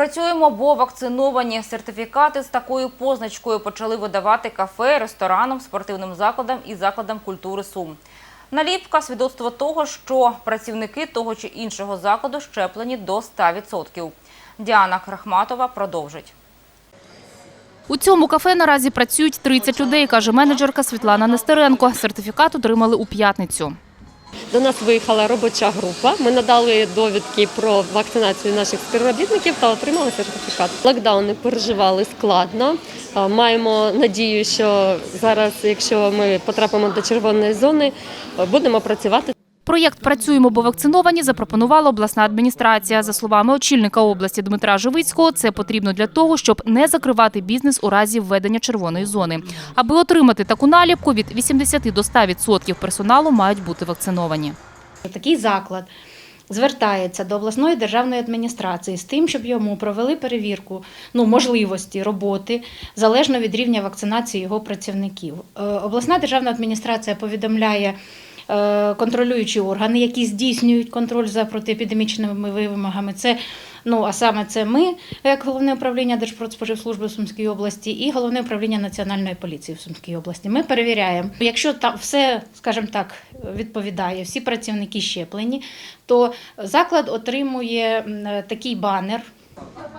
Працюємо, бо вакциновані сертифікати з такою позначкою почали видавати кафе, ресторанам, спортивним закладам і закладам культури Сум. Наліпка – свідоцтво того, що працівники того чи іншого закладу щеплені до 100%. Діана Крахматова продовжить. У цьому кафе наразі працюють 30 людей, каже менеджерка Світлана Нестеренко. Сертифікат отримали у п'ятницю. До нас виїхала робоча група. Ми надали довідки про вакцинацію наших співробітників та отримали сертифікат. Локдауни переживали складно. Маємо надію, що зараз, якщо ми потрапимо до червоної зони, будемо працювати. Проєкт «Працюємо, бо вакциновані» запропонувала обласна адміністрація. За словами очільника області Дмитра Живицького, це потрібно для того, щоб не закривати бізнес у разі введення червоної зони. Аби отримати таку наліпку, від 80 до 100% персоналу мають бути вакциновані. Такий заклад звертається до обласної державної адміністрації з тим, щоб йому провели перевірку ну, можливості роботи залежно від рівня вакцинації його працівників. Е, Обласна державна адміністрація повідомляє. Е, Контролюючі органи, які здійснюють контроль за протиепідемічними вимогами, це ну а саме це ми, як головне управління Держпродспоживслужби в Сумській області, і головне управління Національної поліції в Сумській області. Ми перевіряємо. Якщо там все, скажімо так, відповідає, всі працівники щеплені, то заклад отримує такий банер.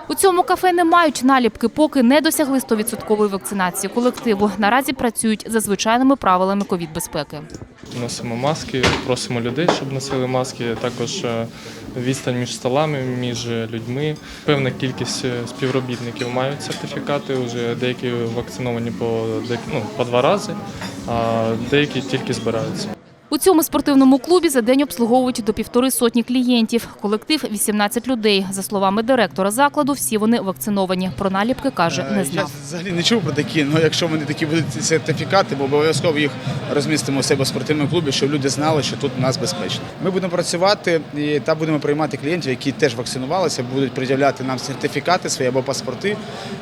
У цьому кафе не мають наліпки, поки не досягли 100% вакцинації колективу. Наразі працюють за звичайними правилами ковід-безпеки. Носимо маски, просимо людей, щоб носили маски. Також е, відстань між столами, між людьми. Певна кількість е, співробітників мають сертифікати. Вже деякі вакциновані по ну, по два рази, а деякі тільки збираються. У цьому спортивному клубі за день обслуговують до півтори сотні клієнтів. Колектив 18 людей. За словами директора закладу, всі вони вакциновані. Про наліпки каже, не Е, Я взагалі не чув про такі, але якщо вони такі будуть сертифікати, ми обов'язково їх розмістимо у себе в спортивному клубі, щоб люди знали, що тут у нас безпечно. Ми будемо працювати та будемо приймати клієнтів, які теж вакцинувалися, будуть пред'являти нам сертифікати свої або паспорти,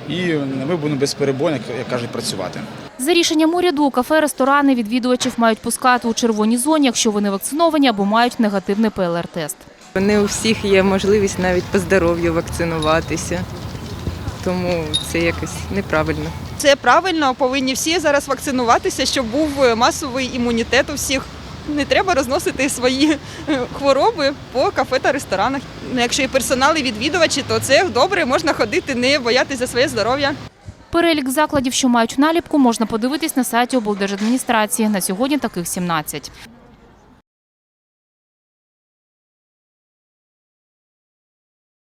і ми будемо безперебойно, як кажуть, працювати. За рішенням уряду, у кафе, ресторани відвідувачів мають пускати у червоній зоні, якщо вони вакциновані або мають негативний ПЛР-тест. Не у всіх є можливість навіть по здоров'ю вакцинуватися, тому це якось неправильно. Це правильно, повинні всі зараз вакцинуватися, щоб був масовий імунітет у всіх. Не треба розносити свої хвороби по кафе та ресторанах. Ну, Якщо і персонал, і відвідувачі, то це добре, можна ходити, не боятися за своє здоров'я. Перелік закладів, що мають наліпку, можна подивитись на сайті облдержадміністрації. На сьогодні таких 17.